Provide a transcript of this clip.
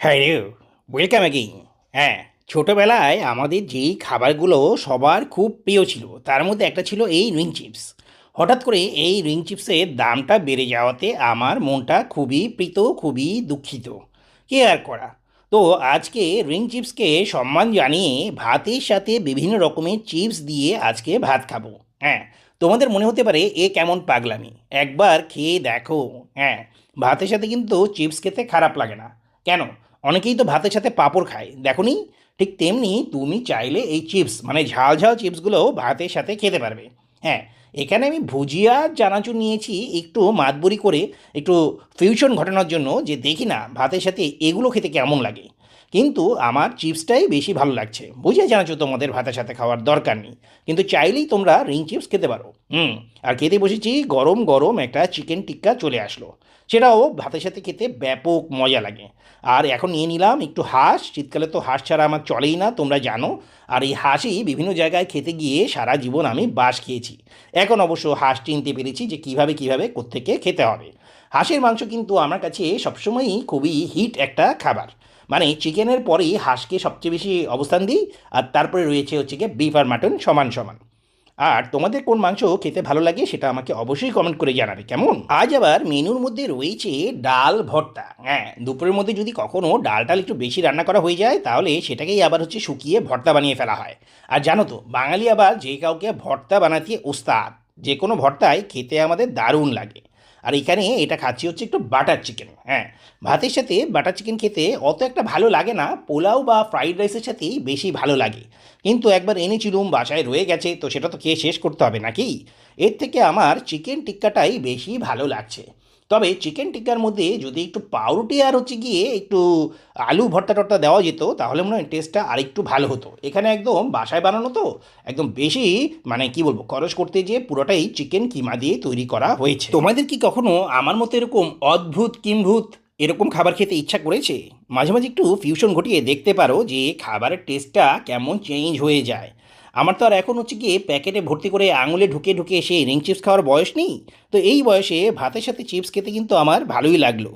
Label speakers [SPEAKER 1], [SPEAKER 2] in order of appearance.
[SPEAKER 1] হ্যাঁ রে welcome again হ্যাঁ ছোটোবেলায় আমাদের যেই খাবারগুলো সবার খুব প্রিয় ছিল, তার মধ্যে একটা ছিল এই রিং চিপস হঠাৎ করে এই রিং চিপসের দামটা বেড়ে যাওয়াতে আমার মনটা খুবই প্রীত, খুবই দুঃখিত। কে আর করা? তো আজকে রিং চিপসকে সম্মান জানিয়ে ভাতের সাথে বিভিন্ন রকমের চিপস দিয়ে আজকে ভাত খাব। হ্যাঁ তোমাদের মনে হতে পারে এ কেমন পাগলামি? একবার খেয়ে দেখো। হ্যাঁ ভাতের সাথে কিন্তু চিপস খেতে খারাপ লাগে না। কেন? অনেকেই তো ভাতের সাথে পাঁপড় খায়। দেখনি ঠিক তেমনি তুমি চাইলে এই চিপস মানে ঝাল ঝাল চিপসগুলো ভাতের সাথে খেতে পারবে। হ্যাঁ এখানে আমি ভুজিয়া, চানাচুর নিয়েছি, একটু মাতবরি করে, একটু ফিউশন ঘটানোর জন্য যে দেখি না ভাতের সাথে এগুলো খেতে কেমন লাগে। কিন্তু আমার চিপসটাই বেশি ভালো লাগছে। বুঝে জানাচ্ছ তোমাদের ভাতের সাথে খাওয়ার দরকার নেই। কিন্তু চাইলেই তোমরা রিং চিপস খেতে পারো। হুম, আর খেতে বসেছি গরম গরম একটা চিকেন টিক্কা চলে আসলো। সেটাও ভাতের সাথে খেতে ব্যাপক মজা লাগে। আর এখন নিয়ে নিলাম একটু হাঁস। শীতকালে তো হাঁস ছাড়া আমার চলেই না, তোমরা জানো। আর এই হাঁসই বিভিন্ন জায়গায় খেতে গিয়ে সারা জীবন আমি বাস খেয়েছি। এখন অবশ্য হাঁস চিনতে পেরেছি যে কীভাবে কীভাবে কোত্থেকে খেতে হবে। হাঁসের মাংস কিন্তু আমার কাছে সবসময়ই খুবই হিট একটা খাবার। মানে চিকেনের পরেই হাঁসকে সবচেয়ে বেশি অবস্থান দিই, আর তারপরে রয়েছে হচ্ছে গিয়ে বিফ আর মাটন সমান সমান। আর তোমাদের কোন মাংস খেতে ভালো লাগে সেটা আমাকে অবশ্যই কমেন্ট করে জানাবে, কেমন? আজ আবার মেনুর মধ্যে রয়েছে ডাল ভর্তা। হ্যাঁ দুপুরের মধ্যে যদি কখনও ডাল টাল একটু বেশি রান্না করা হয়ে যায়, তাহলে সেটাকেই আবার হচ্ছে শুকিয়ে ভর্তা বানিয়ে ফেলা হয়। আর জানো তো, বাঙালি আবার যে কাউকে ভর্তা বানাতে ওস্তাদ, যে কোনো ভর্তায় খেতে আমাদের দারুণ লাগে। আর এখানে এটা খাচ্ছি হচ্ছে একটু বাটার চিকেন হ্যাঁ। ভাতের সাথে বাটার চিকেন খেতে অত একটা ভালো লাগে না, পোলাও বা ফ্রাইড রাইসের সাথেই বেশি ভালো লাগে। কিন্তু একবার এনেছি রুম বাসায় রয়ে গেছে, তো সেটা তো খেয়ে শেষ করতে হবে নাকি? এর থেকে আমার চিকেন টিক্কাটাই বেশি ভালো লাগছে। তবে চিকেন টিক্কার মধ্যে যদি একটু পাউরুটি আর হচ্ছে গিয়ে একটু আলু ভর্তা টর্তা দেওয়া যেত, তাহলে মনে হয় টেস্টটা আরেকটু ভালো হতো। এখানে একদম বাসায় বানানো তো, একদম বেশি মানে কি বলব, খরচ করতে যেয়ে পুরোটাই চিকেন কিমা দিয়ে তৈরি করা হয়েছে। তোমাদের কি কখনো আমার মতো এরকম অদ্ভুত কিম্ভূত এরকম খাবার খেতে ইচ্ছা করেছে? মাঝে মাঝে একটু ফিউশন ঘটিয়ে দেখতে পারো যে খাবারের টেস্টটা কেমন চেঞ্জ হয়ে যায়। আমার তো আর এখন হচ্ছে গিয়ে প্যাকেটে ভর্তি করে আঙুলে ঢুকে ঢুকে এসে রিং চিপস খাওয়ার বয়স নেই। তো এই বয়সে ভাতের সাথে চিপস খেতে কিন্তু আমার ভালোই লাগল।